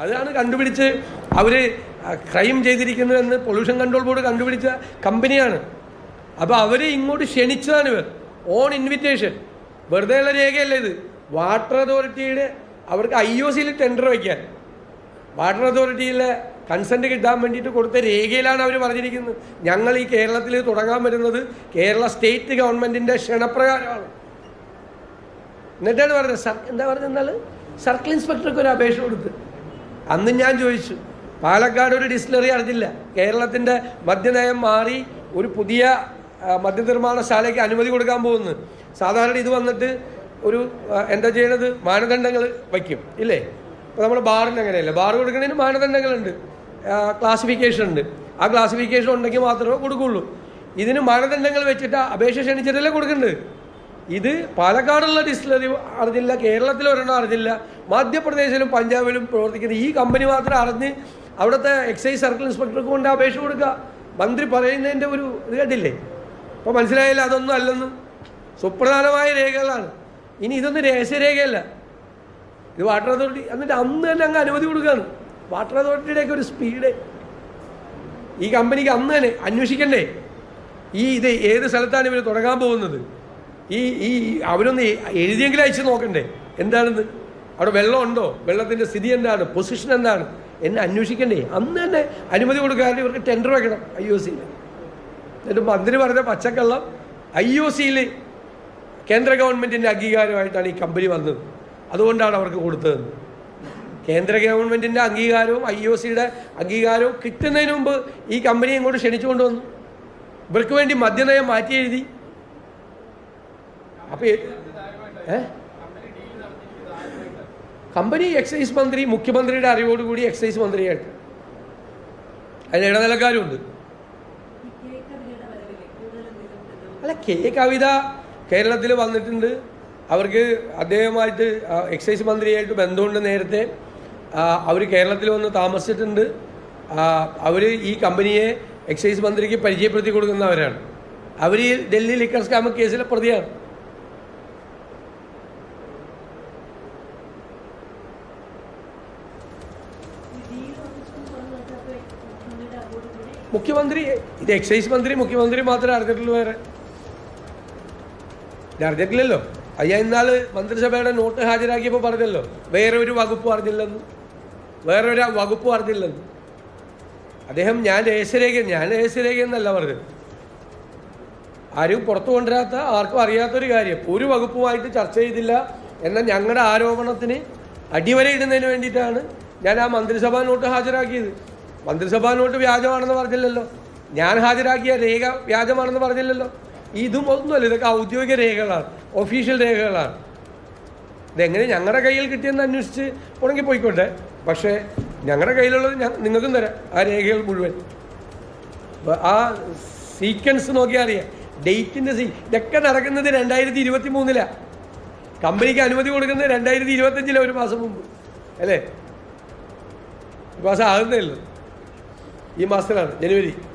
അതാണ് കണ്ടുപിടിച്ച് അവർ ക്രൈം ചെയ്തിരിക്കുന്നതെന്ന് പൊല്യൂഷൻ കൺട്രോൾ ബോർഡ് കണ്ടുപിടിച്ച കമ്പനിയാണ് അപ്പോൾ അവർ ഇങ്ങോട്ട് ക്ഷണിച്ചതാണ് ഇവർ. ഓൺ ഇൻവിറ്റേഷൻ വെറുതെ ഉള്ള രേഖയല്ല ഇത്. വാട്ടർ അതോറിറ്റിയുടെ അവർക്ക് ഐ ഒ സിയിൽ ടെൻഡർ വയ്ക്കാൻ വാട്ടർ അതോറിറ്റിയിലെ കൺസെന്റ് കിട്ടാൻ വേണ്ടിയിട്ട് കൊടുത്ത രേഖയിലാണ് അവർ പറഞ്ഞിരിക്കുന്നത്. ഞങ്ങൾ ഈ കേരളത്തിൽ തുടങ്ങാൻ വരുന്നത് കേരള സ്റ്റേറ്റ് ഗവൺമെന്റിന്റെ ക്ഷണപ്രകാരമാണ്. എന്നിട്ടാണ് പറഞ്ഞത്. എന്താ പറഞ്ഞത് എന്നാൽ സർക്കിൾ ഇൻസ്പെക്ടർക്ക് ഒരു അപേക്ഷ കൊടുത്ത്. അന്ന് ഞാൻ ചോദിച്ചു പാലക്കാട് ഒരു ഡിസ്റ്റിലറി അറിഞ്ഞില്ല. കേരളത്തിന്റെ മദ്യനയം മാറി ഒരു പുതിയ മദ്യനിർമ്മാണശാലയ്ക്ക് അനുമതി കൊടുക്കാൻ പോകുന്നു. സാധാരണ ഇത് വന്നിട്ട് ഒരു എന്താ ചെയ്യണത്? മാനദണ്ഡങ്ങൾ വയ്ക്കും ഇല്ലേ? ഇപ്പോൾ നമ്മൾ ബാറിന് അങ്ങനെയല്ല? ബാർ കൊടുക്കുന്നതിന് മാനദണ്ഡങ്ങളുണ്ട്. ക്ലാസിഫിക്കേഷൻ ഉണ്ട്. ആ ക്ലാസിഫിക്കേഷൻ ഉണ്ടെങ്കിൽ മാത്രമേ കൊടുക്കുള്ളൂ. ഇതിന് മാനദണ്ഡങ്ങൾ വെച്ചിട്ട് അപേക്ഷ ക്ഷണിച്ചിട്ടല്ലേ കൊടുക്കേണ്ടത് ഇത് പാലക്കാടുള്ള ഡിസ്റ്റിലറി അറിഞ്ഞില്ല കേരളത്തിൽ ഒരെണ്ണം അറിഞ്ഞില്ല. മധ്യപ്രദേശിലും പഞ്ചാബിലും പ്രവർത്തിക്കുന്ന ഈ കമ്പനി മാത്രം അറിഞ്ഞ് അവിടുത്തെ എക്സൈസ് സർക്കിൾ ഇൻസ്പെക്ടർക്ക് കൊണ്ട് അപേക്ഷ കൊടുക്കുക മന്ത്രി പറയുന്നതിന്റെ ഒരു ഇത് കേട്ടില്ലേ അപ്പോൾ മനസ്സിലായില്ല? അതൊന്നും അല്ലെന്ന്. സുപ്രധാനമായ രേഖകളാണ്. ഇനി ഇതൊന്നും രഹസ്യരേഖയല്ല. ഇത് വാട്ടർ അതോറിറ്റി എന്നിട്ട് അന്ന് തന്നെ അങ്ങ് അനുമതി കൊടുക്കുകയാണ് വാട്ടർ അതോറിറ്റിയുടെയൊക്കെ ഒരു സ്പീഡ് ഈ കമ്പനിക്ക് അന്ന് തന്നെ അന്വേഷിക്കണ്ടേ? ഈ ഇത് ഏത് സ്ഥലത്താണ് ഇവർ തുടങ്ങാൻ പോകുന്നത്? ഈ ഈ അവരൊന്ന് എഴുതിയെങ്കിലും അയച്ച് നോക്കണ്ടേ? എന്താണെന്ന് അവിടെ വെള്ളം ഉണ്ടോ? വെള്ളത്തിന്റെ സ്ഥിതി എന്താണ്? പൊസിഷൻ എന്താണ്? എന്നെ അന്വേഷിക്കണ്ടേ? അന്ന് തന്നെ അനുമതി കൊടുക്കാതെ ഇവർക്ക് ടെൻഡർ വെക്കണം ഐ ഒ സിയിൽ എന്നിട്ട് മന്ത്രി പറഞ്ഞ പച്ചക്കള്ളം ഐ ഒ സിയിൽ കേന്ദ്ര ഗവൺമെന്റിന്റെ അംഗീകാരമായിട്ടാണ് ഈ കമ്പനി വന്നത്. അതുകൊണ്ടാണ് അവർക്ക് കൊടുത്തതെന്ന് കേന്ദ്ര ഗവൺമെന്റിന്റെ അംഗീകാരവും ഐ ഒ സിയുടെ അംഗീകാരവും കിട്ടുന്നതിന് മുമ്പ് ഈ കമ്പനി ഇങ്ങോട്ട് ക്ഷണിച്ചുകൊണ്ട് വന്നു. ഇവർക്ക് വേണ്ടി മദ്യനയം മാറ്റി എഴുതി. അപ്പോൾ ഏ കമ്പനി എക്സൈസ് മന്ത്രി മുഖ്യമന്ത്രിയുടെ അറിവോടുകൂടി എക്സൈസ് മന്ത്രിയായിട്ട്. അതിന് ഇടനിലക്കാരുണ്ട്. അല്ല കെ കവിത കേരളത്തിൽ വന്നിട്ടുണ്ട്. അവർക്ക് അദ്ദേഹമായിട്ട് എക്സൈസ് മന്ത്രിയായിട്ട് ബന്ധമുണ്ട് നേരത്തെ. അവർ കേരളത്തിൽ വന്ന് താമസിച്ചിട്ടുണ്ട്. അവർ ഈ കമ്പനിയെ എക്സൈസ് മന്ത്രിക്ക് പരിചയപ്പെടുത്തി കൊടുക്കുന്നവരാണ്. അവർ ഡൽഹി ലിക്കർ സ്കാമ കേസിലെ പ്രതിയാണ്. മുഖ്യമന്ത്രി ഇത് എക്സൈസ് മന്ത്രി മുഖ്യമന്ത്രി മാത്രമേ അറിഞ്ഞിട്ടുള്ളൂ വേറെ. ഇത് അറിഞ്ഞിട്ടില്ലല്ലോ. അയ്യ മന്ത്രിസഭയുടെ നോട്ട് ഹാജരാക്കിയപ്പോൾ പറഞ്ഞല്ലോ വേറെ ഒരു വകുപ്പ് അറിഞ്ഞില്ലെന്ന്. വേറെ ഒരു വകുപ്പ് അറിഞ്ഞില്ലെന്ന്. അദ്ദേഹം ഞാൻ രഹസ്യരേഖ ഞാൻ രഹസ്യരേഖ എന്നല്ല പറഞ്ഞത്. ആരും പുറത്തു കൊണ്ടുവരാത്ത ആർക്കും അറിയാത്തൊരു കാര്യം. ഒരു വകുപ്പുമായിട്ട് ചർച്ച ചെയ്തില്ല എന്ന ഞങ്ങളുടെ ആരോപണത്തിന് അടിവരയിടുന്നതിന് വേണ്ടിയിട്ടാണ് ഞാൻ ആ മന്ത്രിസഭാ നോട്ട് ഹാജരാക്കിയത്. മന്ത്രിസഭാ നോട്ട് വ്യാജമാണെന്ന് പറഞ്ഞില്ലല്ലോ. ഞാൻ ഹാജരാക്കിയ രേഖ വ്യാജമാണെന്ന് പറഞ്ഞില്ലല്ലോ. ഇതും ഒന്നുമല്ല ഇതൊക്കെ ഔദ്യോഗിക രേഖകളാണ് ഒഫീഷ്യൽ രേഖകളാണ്. ഇതെങ്ങനെ ഞങ്ങളുടെ കയ്യിൽ കിട്ടിയെന്ന് അന്വേഷിച്ച് ഉണങ്ങി പോയിക്കോട്ടെ. പക്ഷേ ഞങ്ങളുടെ കയ്യിലുള്ളത് നിങ്ങൾക്കും തരാം ആ രേഖകൾ മുഴുവൻ. ആ സീക്വൻസ് നോക്കിയാൽ അറിയാം. ഡേറ്റിന്റെ സീ ഇതൊക്കെ നടക്കുന്നത് രണ്ടായിരത്തി ഇരുപത്തി മൂന്നിലാണ് കമ്പനിക്ക് അനുമതി കൊടുക്കുന്നത് രണ്ടായിരത്തി ഇരുപത്തഞ്ചിലെ ഒരു മാസം മുമ്പ്. അല്ലേ? ഒരു മാസം ആകുന്നേ ഈ മാസത്തിലാണ് ജനുവരി.